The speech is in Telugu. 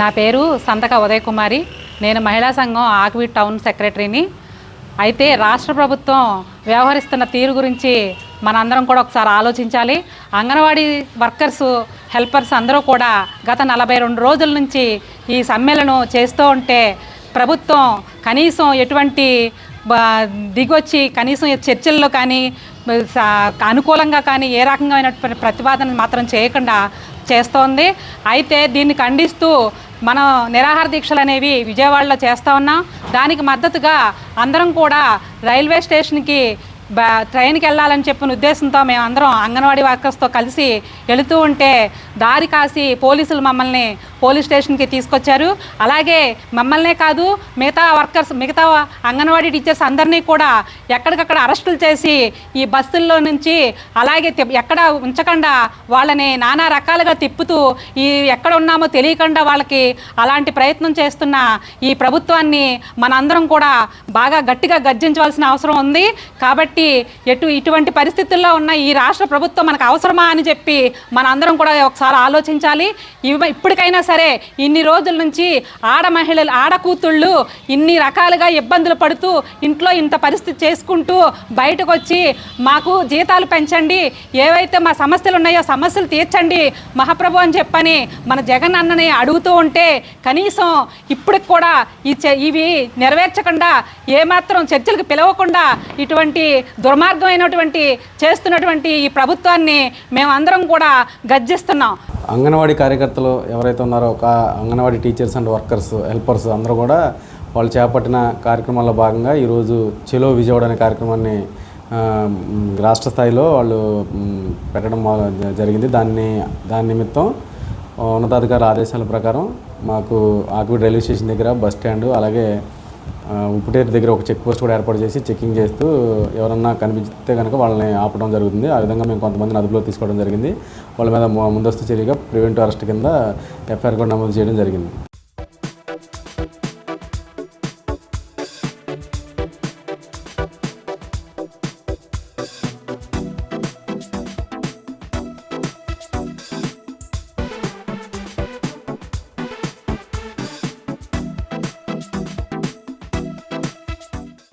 నా పేరు సంతక ఉదయ్ కుమారి నేను మహిళా సంఘం ఆక్వీ టౌన్ సెక్రటరీని. అయితే రాష్ట్ర ప్రభుత్వం వ్యవహరిస్తున్న తీరు గురించి మనందరం కూడా ఒకసారి ఆలోచించాలి. అంగన్వాడీ వర్కర్స్ హెల్పర్స్ అందరూ కూడా గత నలభై రెండు రోజుల నుంచి ఈ సమ్మెలను చేస్తూ ఉంటే ప్రభుత్వం కనీసం ఎటువంటి దిగొచ్చి కనీసం చర్చల్లో కానీ అనుకూలంగా కానీ ఏ రకమైనటువంటి ప్రతిపాదన మాత్రం చేయకుండా చేస్తోంది. అయితే దీన్ని ఖండిస్తూ మనం నిరాహార దీక్షలు అనేవి విజయవాడలో చేస్తూ ఉన్నాం దానికి మద్దతుగా అందరం కూడా రైల్వే స్టేషన్కి బ ట్రైన్కి వెళ్ళాలని చెప్పిన ఉద్దేశంతో మేము అందరం అంగన్వాడీ వర్కర్స్తో కలిసి వెళుతూ ఉంటే దారి కాసి పోలీసులు మమ్మల్ని పోలీస్ స్టేషన్కి తీసుకొచ్చారు. అలాగే మమ్మల్నే కాదు మిగతా వర్కర్స్ మిగతా అంగన్వాడీ టీచర్స్ అందరినీ కూడా ఎక్కడికక్కడ అరెస్టులు చేసి ఈ బస్సుల్లో నుంచి అలాగే ఎక్కడ ఉంచకుండా వాళ్ళని నానా రకాలుగా తిప్పుతూ ఈ ఎక్కడ ఉన్నామో తెలియకుండా వాళ్ళకి అలాంటి ప్రయత్నం చేస్తున్న ఈ ప్రభుత్వాన్ని మనందరం కూడా బాగా గట్టిగా గర్జించవలసిన అవసరం ఉంది. కాబట్టి ఎటు ఇటువంటి పరిస్థితుల్లో ఉన్న ఈ రాష్ట్ర ప్రభుత్వం మనకు అవసరమా అని చెప్పి మనందరం కూడా ఒకసారి ఆలోచించాలి. ఇప్పటికైనా సరే ఇన్ని రోజుల నుంచి ఆడ మహిళలు ఆడ కూతుళ్ళు ఇన్ని రకాలుగా ఇబ్బందులు పడుతూ ఇంట్లో ఇంత పరిస్థితి చేసుకుంటూ బయటకు వచ్చి మాకు జీతాలు పెంచండి ఏవైతే మా సమస్యలు ఉన్నాయో సమస్యలు తీర్చండి మహాప్రభు అని చెప్పని మన జగన్ అన్నని అడుగుతూ ఉంటే కనీసం ఇప్పటికి కూడా ఈ ఇవి నెరవేర్చకుండా ఏమాత్రం చర్చలకు పిలవకుండా ఇటువంటి దుర్మార్గమైనటువంటి చేస్తున్నటువంటి ఈ ప్రభుత్వాన్ని మేమందరం కూడా గర్జిస్తున్నాం. అంగన్వాడీ కార్యకర్తలు ఎవరైతే ఉన్నారో ఒక anganwadi teachers and workers helpers అందరూ కూడా వాళ్ళు చేపట్టిన కార్యక్రమాల్లో భాగంగా ఈరోజు చెలో విజయవాడ అనే కార్యక్రమాన్ని రాష్ట్ర స్థాయిలో వాళ్ళు పెట్టడం జరిగింది. దాన్ని దాని నిమిత్తం ఉన్నతాధికారుల ఆదేశాల ప్రకారం మాకు ఆకువీడు రైల్వే స్టేషన్ దగ్గర బస్ స్టాండ్ అలాగే ఉప్పుటేరు దగ్గర ఒక చెక్ పోస్ట్ కూడా ఏర్పాటు చేసి చెకింగ్ చేస్తూ ఎవరన్నా కనిపిస్తే కనుక వాళ్ళని ఆపడం జరుగుతుంది. ఆ విధంగా మేము కొంతమందిని అదుపులో తీసుకోవడం జరిగింది. వాళ్ళ మీద ముందస్తు చర్యగా ప్రివెంటివ్ అరెస్ట్ కింద ఎఫ్ఐఆర్ కూడా నమోదు చేయడం జరిగింది.